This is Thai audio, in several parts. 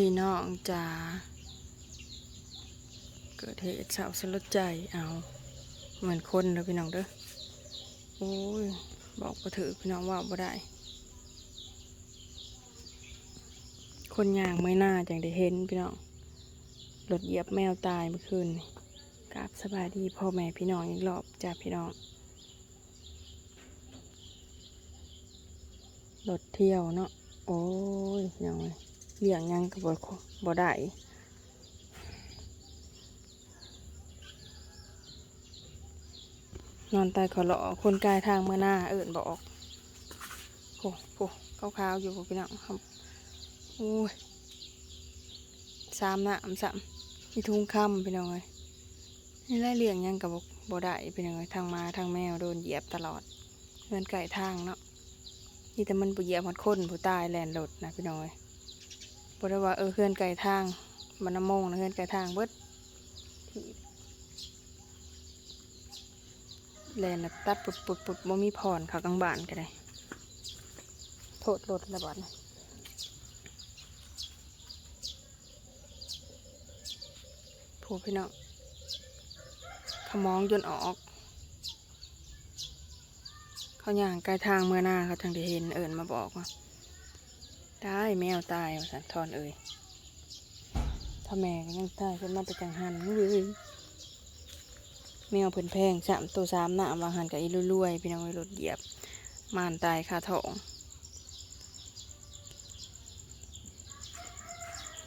พี่น้องจ๋าเกิดเหตุเศร้าสลดใจเอาเหมือนคนเด้อพี่น้องเด้อโอ้ยบอกบ่ถือพี่น้องว่าบ่ได้ คนย่างไม่น่าจังได้เห็นพี่น้องรถเหยียบแมวตายเมื่อคืนกราบสบายดีพ่อแม่พี่น้องอีกรอบจ้าพี่น้องรถเที่ยวเนาะโอ้ยยังไง เลี้ยงยังก็บ่บ่ได้นอนตายขอเลาะคนกายทางเมื่อหน้าเอิ่นบอกโอ้โหขาวๆอยู่พี่น้องครับโอ้ยสามนะอำสามมีทุ่งคำพี่น้องเลยนี่ไล่เลี้ยงยังกับบ่ได้พี่น้องเลยทางมาทางแมวโดนเหยียบตลอดเงินไก่ทางเนาะนี่แต่มันบ่เหยียบหมันคนผู้ตายแลนรถนะพี่น้องเลย บ่ได้ว่าเออเฮือนไก่ทางมันน้ำมงนะเฮือนไก่ทางเบิดแลนตัดปุดปุดปุดบ่มีผ่อนเขากลางบ้านก็ได้โทษรถระบาดนะผู้พี่น้องขมองจนออก เขาอย่างกล้ทางเมื่อหน้าเขาจังได้เห็นเอิญมาบอกว่า ได้แมวตายว่าสันทอนเอ่ยถ้าแม่ก็ยังตายขึ้นมาแต่จังหันเว้ยแมวเพิ่นแพงสามตัวสามหน้าวางหันกับอีลุยๆพี่น้องไว้รถเหยียบมานตายคาท้อง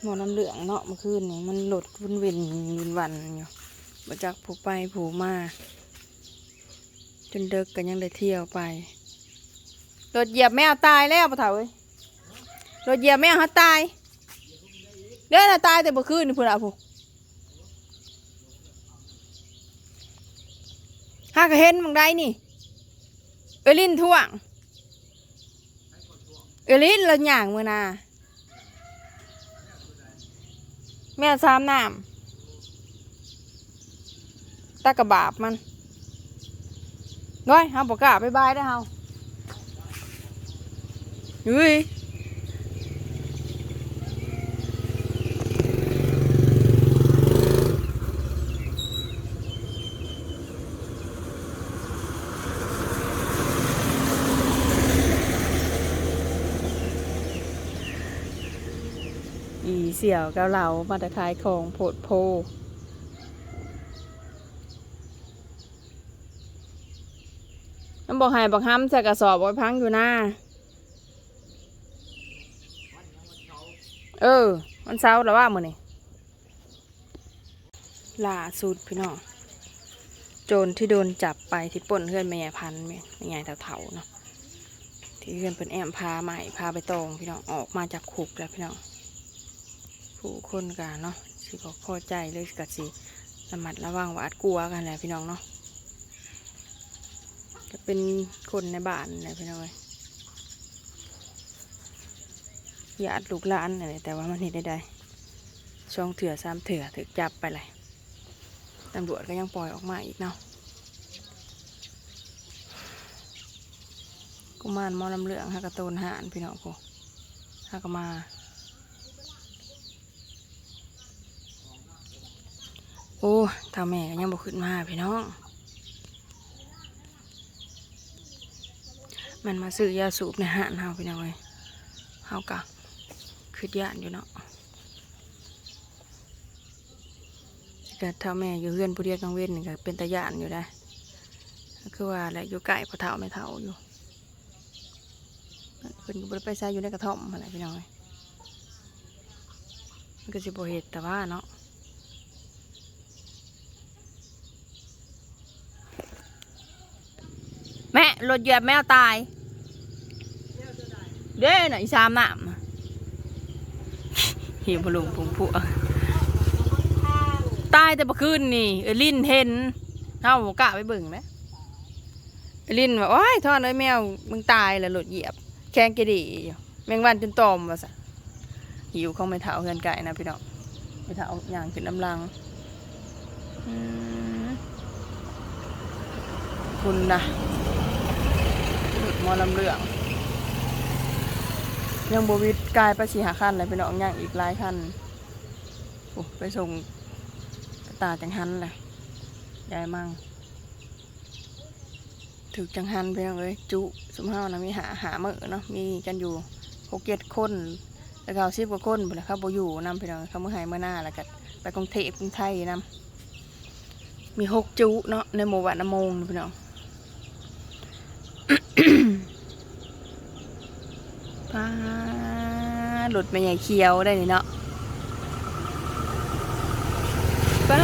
หมอน้ำเหลืองเนาะเมื่อคืนนี่มันหลดวุ่นเวนวินวันอยู่มาจากผูไปผูมา จนเด็กกันยังได้เที่ยวไปรถเหยียบแมวตายแล้วปะเถาเอ้ย รถเหยียบแมวเขาตาย เด้อนะตายแต่เมื่อคืนนี่พุ่นอะผู้หากเห็นมึงได้นี่ เอลินท่วง เอลินละหย่างมือนาแม่ซ้ำน้ำตากระบาบมันน้อยเฮาบอกกล้าไปบายได้เฮาเฮ้ยอี เสี่ยวกับเรามาตะขายของโพดโพมันบอกให้บักห้ำใส่กระสอบไว้พังอยู่หน้า เออมันเศร้าแล้วว่ามือนี่ล่าสุดพี่น้องโจรที่โดนจับไปที่ปล้นเพื่อนแม่พันธุ์แม่ใหญ่เถาๆเนาะที่เพื่อนเป็นแอมพาใหม่พาไปตองพี่น้องออกมาจากคุกแล้วพี่น้อง ผู้คนกันเนาะสิบอกพอใจเลยกับสิระมัดระวังหวาดกลัวกันแหละพี่น้องเนาะจะเป็นคนในบ้านอะไรพี่น้อยญาติลูกหลานอะไรแต่ว่ามันเห็นได้ได้ช่องเถื่อสามเถื่อถึกจับไปเลยตำรวจก็ยังปล่อยออกมาอีกเนาะกุมารมอลำเหลืองฮักระโตนหานพี่น้องกูฮักกมา โอ้ท่าแม่ก็ยังบ่ขึ้นมาพี่น้อง มันมาซื้อยาสูบในห้านเฮาพี่น้องเอ้ยเฮากะคืดยานอยู่เนาะก็เท่าแม่อยู่เฮือนผู้เดียวกังเว้นก็เป็นตาย่านอยู่ได้คือว่าแหละอยู่ใกล้พอเฒ่าแม่เฒ่าอยู่เพิ่นก็บ่ได้ไปใช้อยู่ในกระท่อมอะไรพี่น้องเอ้ยมันก็สิบ่เฮ็ดแต่ว่าเนาะ แม่รถเหยียบแมวตาย เด้หน่อยสามน้ำหิวพลุงพุงผัวตายแต่เมื่อคืนนี่ลินเห็นเท่าหมูกะไปเบิ่งไหมลินว่าโอ้ยทอดเลยแมวมึงตายแล้วรถเหยียบ แข้งกระดี่แมงวันจนตอมว่าสะหิวของไม่เท้าเฮือนไก่นะพี่น้องไม่เท้าย่างขึ้นน้ำลังคุณนะ หมอลำเรื่อง ยังบวิดกายไปสี่หาคันเลยไปน้องย่างอีกหลายคันโอ้ไปส่งตาจังหันเลยยายมั่งถึกจังหันไปน้องเอ้ยจุสมเฮานะมีหาหาเมื่อเนาะมีกันอยู่หกเจ็ดคนแล้วก็เอาสิบกว่าคนไปแล้วเขาบอยู่นำไปน้องเขาเมื่อหายเมื่อหน้าแล้วก็ไปกรุงเทพกรุงไทยนำมีหกจุเนาะในหมู่บ้านน้ำมงนี่พี่น้อง ป้า หลุดมาใหญ่เคียวได้นี่เนาะป้า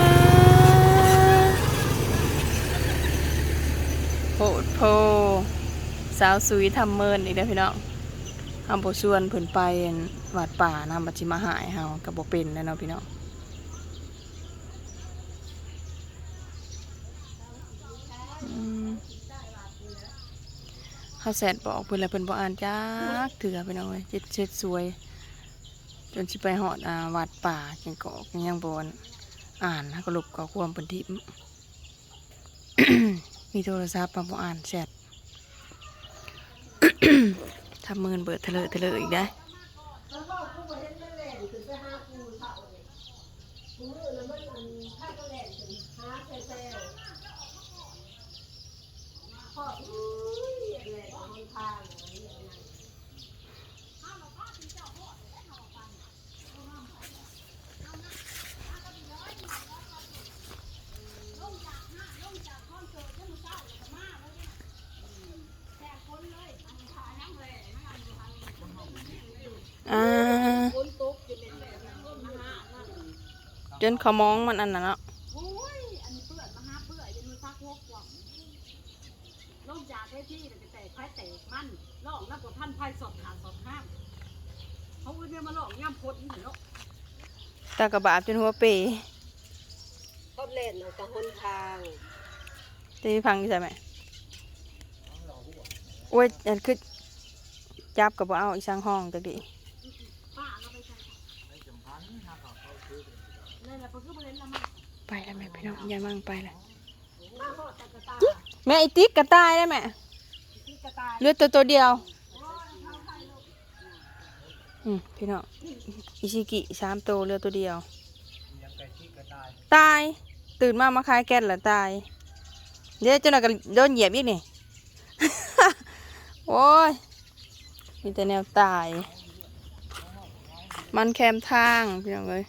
โหดโพสาวสุยทำเมินอีกแล้วพี่น้องทำโบส่วนเพิ่นไปวัดป่านำบัจิมาหายเฮากับโบเป็นแล้วเนาะพี่น้องเขาแสดบอกเพิ่นแล้วเพิ่นบ่อ่านจักเถื่อไปหน่อยเจ็ดเจ็ดสวย จนสิไปหอดอ่าวัดป่าจังกอกยังบ่อนอ่านนะก็ลบก็ความเพิ่นทิมมีโทรศัพท์มาบ่อ่านแชททำมือเบิดเทะเลอะเทะเลอะอีกได้ออ่า จนเขามองมันอันนั้นเนาะโอ้ยอันนี้เปื่อนมาหาเปื่อยจนมันซักหัวกว่ำลงจากเวทีเลยไปแตกไฟแตกมันลองแล้วก็ท่านไฟสอบขาดสอบข้ามเขาเอาเนี่ยมาลองย่ำพดนี่เนาะตากระบาดจนหัวเปเขาเล่นเอากระหนทางตีพังอยู่ใช่ไหมโอ้ยอันคือจับกับบ่เอาอีสังห้องตะกี้ ป้าเราไปใส่นั่นแหละเพราะคือมันเล่นละมัน ไปแล้วแม่พี่น้องยายมั่งไปแล้วแม่อีติ๊กกระต่ายได้แม่ที่กระตายเลือดตัวตัวเดียวอืมพี่น้องอิชิกิสามตัวเลือดตัวเดียว ตาย ตื่นมามาคายแก๊สแล้วตาย เดี๋ยวเจ้าหน้าก็โดนเหยียบอีกนี่โอ้ย มีแต่แนวตาย มันแคมทางพี่น้องเลย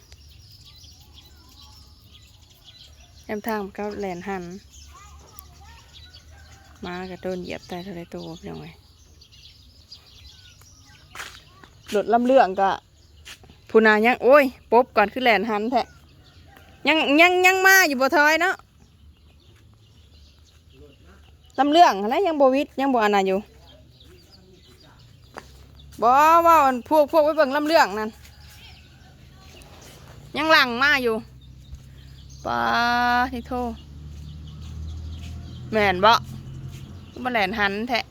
แคมทางก็แหลนหันมากับโดนเหยียบตายเท่าไรตัวพี่น้องหลุดลำเรื่องกะพูนายังโอ้ยปบก่อนคือแหลนหันแท้ยังยังยังมาอยู่บ่ทอยเนาะลำเรื่องอะไรยังบวิดยังบอันนั้นอยู่บ่ว่าพวกพวกไปเบิ่งลำเรื่องนั่นยังหลังมาอยู่ ปาทิโทแม่นบ่มาแหลนหันแทะ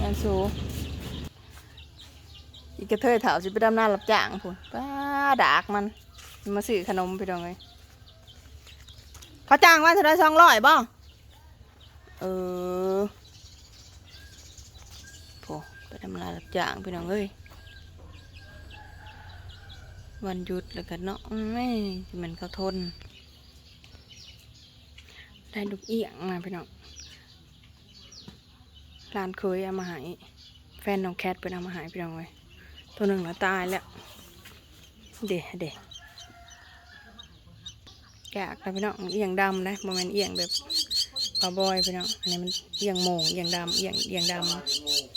งานสูอีกกระเทยเถาสิไปดำนารับจ้างพูนป้าดากมัน มาซื้อขนมไปดองเลยเขาจ้างว่าเท่าไรสองร้อยบ่เออโผไปดำนา รับจ้างไปดองเอ้ยวันหยุดแล้วกันเนาะไม่มันเขาทน ได้ลูกเอียงมาพี่น้องร้านเคยเอามาหายแฟนน้องแคทเป็นเอามาหายพี่น้องไว้ยตัวหนึ่งละตายแล้ว เด็เด็แกะแต่พี่น้องเอียงดำนะโมเมนต์เอียงแบบปลาบอยพี่น้องอันนี้มันเอียงโมงเอียงดำเอียงเอียงดำ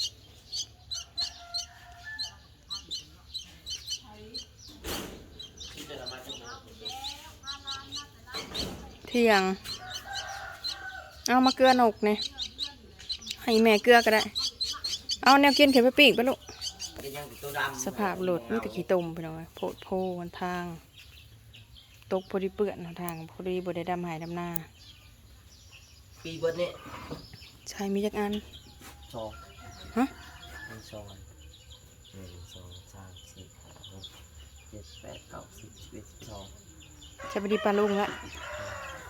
เที่ยง เอามาเกลือนกเนี่ยให้แม่เกลือก็ได้ เอาแนวกินเข็มไปปีกไปลูกเป็นยังตัวดำสภาพหลุดมีแต่ขี้ตุ่มไปหน่อยโพดโพวันทาง ตกพอดีเปื้อนหนทางพอดีบได้ดำหายดำหน้าปีเบิร์ดนี่ใช่มีจักอันสองฮะหนึ่งสองหนึ่งสองสามสี่ห้าหกเจ็ดแปดเก้าสิบสิบเอ็ดสิบสองใช่พอดีปลาลุงละส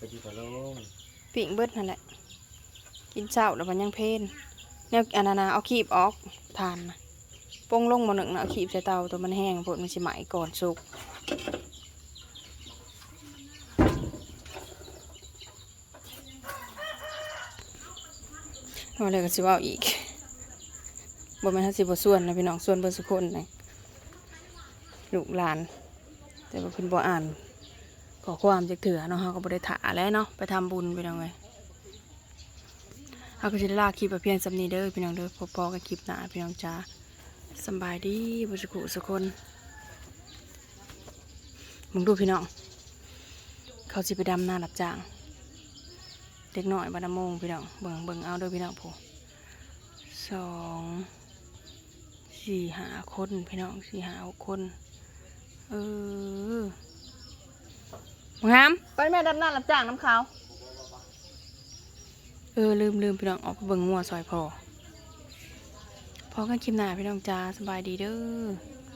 ไปดีกว่าลงปิ่งเบิดนั่นแหละ กินเช้าแล้วมันยังเพลนแนวอันนั้นเอาขีบออกทานนะปงลงมาหนึ่งนะเอาขีบใส่เตาตัวมันแห้งพดมันสิไหมก่อนสุกเอาเลยก็สิเว่าอีกบ่แม่นทัสิบ่ส่วนนะพี่น้องส่วนเบิ่สุคนนะลูกหลาน แต่ว่าเพิ่นบ่อ่าน ขอความจากเถื่อเนาะเาก็บ่ได้ถาแล้วเนาะไปทำบุญไปน้องเอ้ยเฮาก็สิได้ลาคลิปไปเพียงสำนีเด้อพี่น้องเด้อพบพอกันคลิปหน้าพี่น้องจ้าสบายดีบ่สุขุสุคนมึงดูพี่น้อง เขาสิไปดำหน้ารับจ้าง เด็กหน้อยบานโมงพี่น้องเบิ่งเบิ่งเอาด้อพี่น้องผู้สองสี่หาคนพี่น้องสี่หาหกคน เออ มึงามไปแม่ดับน้ารับจ้างน้ำขาวเออลืมลืมพี่น้องออกไปเบิ่งงัวซอยพอพอกันคลิปหน้าพี่น้องจ้าสบายดีเด้อ